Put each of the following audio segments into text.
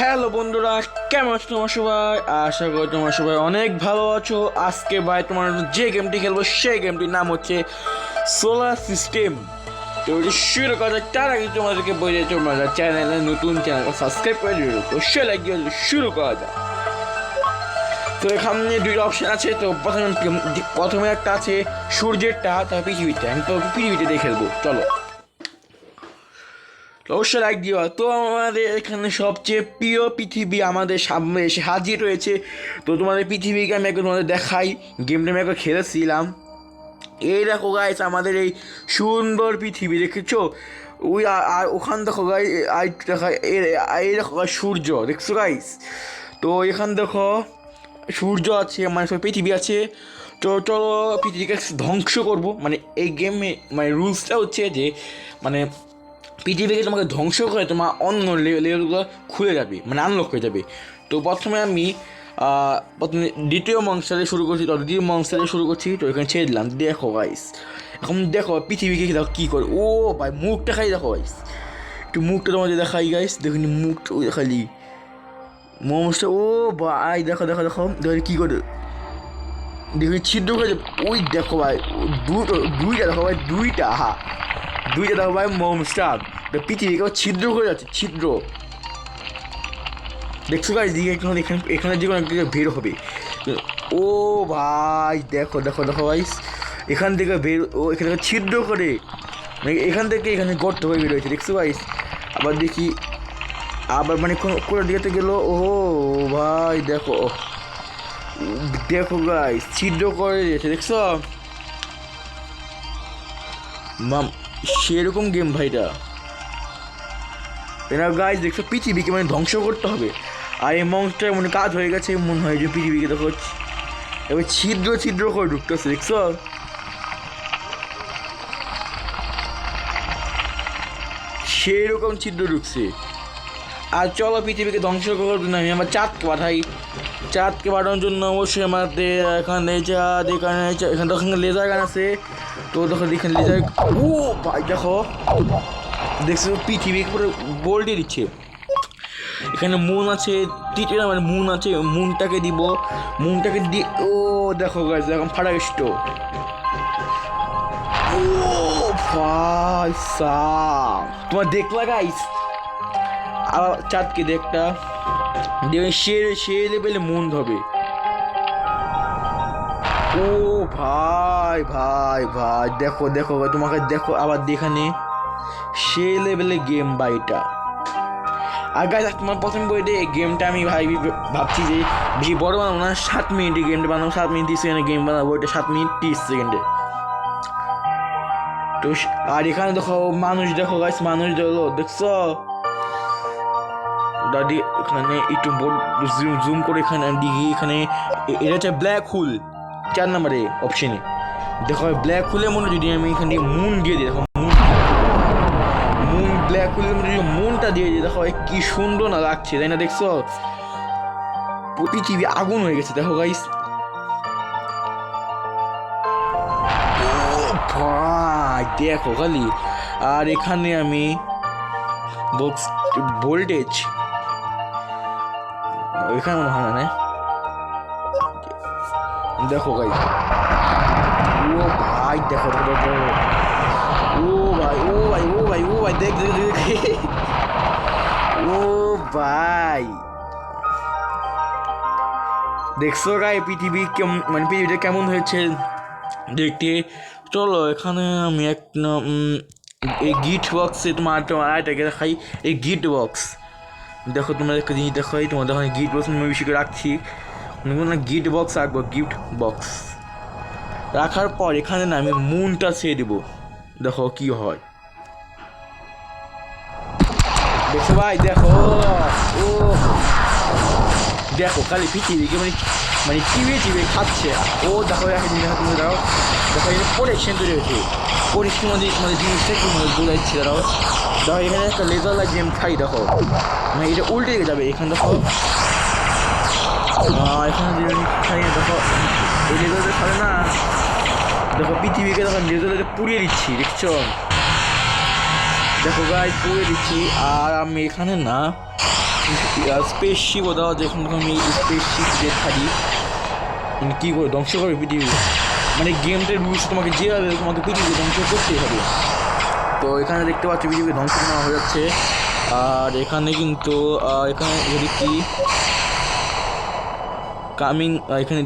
Hello বন্ধুরা, কেমন আছো তোমার সবাই? আশা করি তোমার সবাই অনেক ভালো আছো। আজকে ভাই তোমার যে গেমটি খেলব, সেই গেমটির নাম হচ্ছে সোলার সিস্টেম তো শুরু করা তার আগে তোমাদেরকে বলে তোমরা চ্যানেলে নতুন চ্যানেল সাবস্ক্রাইব করে দিও অবশ্যই দিয়ে শুরু করা যাক। তো এখানে দুইটা অপশন আছে, তো প্রথমে প্রথমে একটা আছে সূর্যেরটা তারপর পৃথিবীটা আমি তো পৃথিবীতে দিয়ে খেলব চলো। অবশ্যই লাইক দিও তো আমাদের এখানে সবচেয়ে প্রিয় পৃথিবী আমাদের সামনে এসে হাজির রয়েছে। তো তোমাদের পৃথিবীকে আমি একবার তোমাদের দেখাই গেমটা আমি একবার খেলেছিলাম। এই দেখো গাইস আমাদের এই সুন্দর পৃথিবী দেখেছ? ওই আর ওখান দেখো গাই আর দেখা এই দেখো guys, সূর্য দেখছ গাইস তো এখান দেখো সূর্য আছে মানে সব পৃথিবী আছে। তো চলো পৃথিবীকে ধ্বংস করব। মানে এই গেমে মানে রুলসটা হচ্ছে যে মানে পৃথিবীকে তোমাকে ধ্বংস করে তোমার অন্য লেভেলগুলো খুলে যাবে মানে আনলক হয়ে যাবে। তো প্রথমে আমি প্রথমে দ্বিতীয় মংসারে শুরু করছি, তো দ্বিতীয় মংসারে শুরু করছি, তো এখানে ছেড়ে দিলাম। দেখো গাইস এখন দেখো পৃথিবীকে দেখো কী করে। ও ভাই, মুখটা খাই দেখো গাইস একটু মুখটা তোমাদের দেখাই গাইস দেখুন মুখটা খালি। মোমসটা ও ভাই, দেখো দেখো দেখো দেখো কী করে। দেখুন ছিদ্র করে ওই দেখো, ভাই দুটো দুইটা দেখো, ভাই, দুইটা, হা। দুইটা দেখো, ভাই মোমসটা পৃথিবীকে আবার ছিদ্র করে যাচ্ছে, ছিদ্র। দেখছ গাইজ দিকে এখানে এখানে যে কোনো জায়গায় বের হবে। ও ভাই, দেখো দেখো দেখো ভাই এখান থেকে বের, ও এখানে থেকে ছিদ্র করে। মানে এখান থেকে এখানে গর্ত হয়ে বের হয়েছে দেখছ ভাই আবার দেখি, আবার মানে কোনো কোনো দিকে গেলো? ও ভাই, দেখো দেখো গাই ছিদ্র করে দিয়েছে, দেখছ? মাম, সেরকম গেম ভাইটা এরা গাইজ দেখছ, পৃথিবীকে মানে ধ্বংস করতে হবে। আর এই মঞ্চটা মানে কাজ হয়ে গেছে, মনে হয় যে পৃথিবীকে দেখো, এবার ছিদ্র ছিদ্র করে ঢুকতেছে, দেখছ? সেই রকম ছিদ্র ঢুকছে। আর চলো, পৃথিবীকে ধ্বংস করব না আমি আমার চাঁদকে পাঠাই। চাঁদকে পাঠানোর জন্য অবশ্যই আমাদের এখানে চাঁদ, এখানে এখানে তো এখানে লেজার গান আছে। তো দেখো এখানে লেজার ও, ভাই, দেখো। দেখছ, পৃথিবী পুরো বোল্টে দিচ্ছে। এখানে মুন আছে তৃতীয় মানে মুন আছে মুনটাকে দিব মুনটাকে দি ও, দেখো গাছ এখন ফাটা গেছিল ও, ভাই তোমার দেখলা গাইস আবার চাঁদকে দেখটা। দেখবে সে সে লেভেলে মন হবে ও, ভাই ভাই ভাই, দেখো দেখো, তোমাকে দেখো, আবার দেখানে। সে লেভেলে গেম বাইটা আর গাইজ তোমার প্রথম বইতে এই গেমটা আমি ভাই ভাবছি যে বেশি বড় বানাবো না, সাত মিনিটে গেমটা বানাবো, সাত মিনিট তিরিশ সেকেন্ডে গেম বানাবো ওইটা সাত মিনিট তিরিশ সেকেন্ডে তো আর এখানে দেখো মানুষ, দেখো গাইস মানুষ দেখো দেখছ? দাদি, এখানে একটু জুম করে এখানে দিকে এখানে এটা হচ্ছে ব্ল্যাক হোল চার নম্বরে অপশনে দেখো ব্ল্যাক হোলের মনে যদি আমি এখানে মুন গিয়ে দিই, দেখো মুন মধ্যে যদি মুনটা দিয়ে দিই দেখো কি সুন্দর না লাগছে তাই না দেখছ? পৃথিবী আগুন হয়ে গেছে দেখো গাইস ভাই দেখো খালি। আর এখানে আমি বক্স ভোল্টেজ এখানে মনে হয় না? দেখো গাই ও ভাই দেখো দেখো, ভাই ও ভাই ও ভাই ও ভাই দেখ দেখ দেখ দেখ। ও ভাই দেখছ গাই পৃথিবী কেমন মানে পৃথিবীটা কেমন হয়েছে? দেখতে। চলো, এখানে আমি এক এই গিট বক্সে তোমার তোমার আয়টাকে দেখাই। এই গিট বক্স দেখো, তোমরা একটা জিনিস দেখাই। তোমার দেখো গিট বক্স আমি বেশি করে রাখছি। না গিট বক্স রাখব গিফট বক্স রাখার পর এখানে না আমি মুনটা ছেড়ে দেবো। দেখো কি হয়। দেখো ভাই, দেখো। ও দেখো, খালি পৃথিবীকে মানে মানে চিবিয়ে চিবিয়ে খাচ্ছে। ও, দেখো এখন দাও দেখো এটা প্রোটেকশন তৈরি হয়েছে। মধ্যে মানে জিনিসটা কি মানে বোঝাচ্ছি দাঁড়াও দেখো। এখানে একটা লেজার লাইট গেম খাই, দেখো। মানে এটা উল্টে যাবে, এখানে দেখো। এখানে দেখো। এই লেজারটা খাবে না। দেখো পৃথিবীকে দেখো লেজারটা পুড়িয়ে দিচ্ছি, দেখছ? দেখো গাই পুড়িয়ে দিচ্ছি। আর আমি এখানে না স্পেসশিপ ও দেওয়া যখন আমি স্পেসশিপ দিয়ে থাকি। মানে কী করে, ধ্বংস করবে পৃথিবী? মানে গেমটার রুলস তোমাকে যেভাবে তোমাকে পৃথিবীকে ধ্বংস করতেই হবে। তো এখানে দেখতে পাচ্ছি পৃথিবী ধ্বংস করা হয়ে যাচ্ছে। আর এখানে কিন্তু এখানে যদি কি কামিং এখানে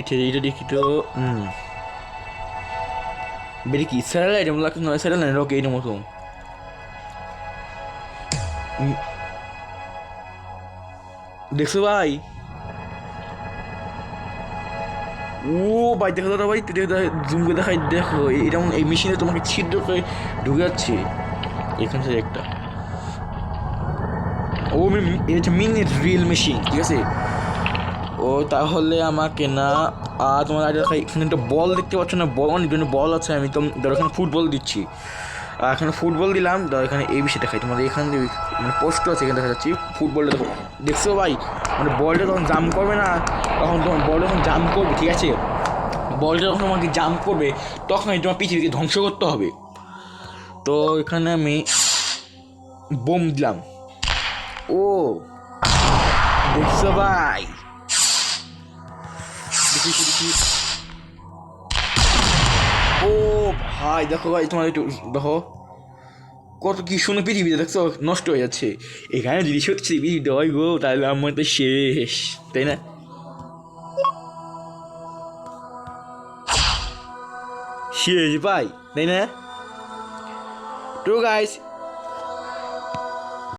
এটা এটা দেখি তো হুম বেরি কি স্যাটেলাইট এমন লাগছে নয় স্যাটেলাইট ওকে এইটার দেখছ ভাই ও ভাই দেখো দাদা ভাই জুম করে দেখাই দেখো এটা এই মেশিনে তোমাকে ছিদ্র করে ঢুকে যাচ্ছে এখান থেকে একটা ও এটা হচ্ছে মিনি রিয়েল মেশিন ঠিক আছে ও তাহলে আমাকে না আর তোমার আগে এখানে একটা বল দেখতে পাচ্ছ না? বল অনেক জন্য বল আছে, আমি তো, ধরো এখানে ফুটবল দিচ্ছি। আর এখানে ফুটবল দিলাম, ধরো এখানে এই বিষয়ে দেখাই, তোমাদের এখানে মানে পোস্ট আছে, এখানে দেখা যাচ্ছে ফুটবলটা দেখো, দেখছ ভাই? মানে বলটা তখন জাম করবে না, তখন তোমার বল যখন জাম করবে, ঠিক আছে? বলটা যখন আমাকে জাম করবে, তখন তোমার পৃথিবীকে ধ্বংস করতে হবে। তো এখানে আমি বোম দিলাম। ও, দেখছ ভাই? দেখি দেখি, ও ভাই দেখো ভাই তোমার একটু দেখো। কত কি শুনে পৃথিবীতে দেখছ? নষ্ট হয়ে যাচ্ছে। এখানে যদি সত্যি পৃথিবীতে হয় গো তাহলে আমার তো শেষ তাই না? শেষ ভাই তাই না? তো গাইস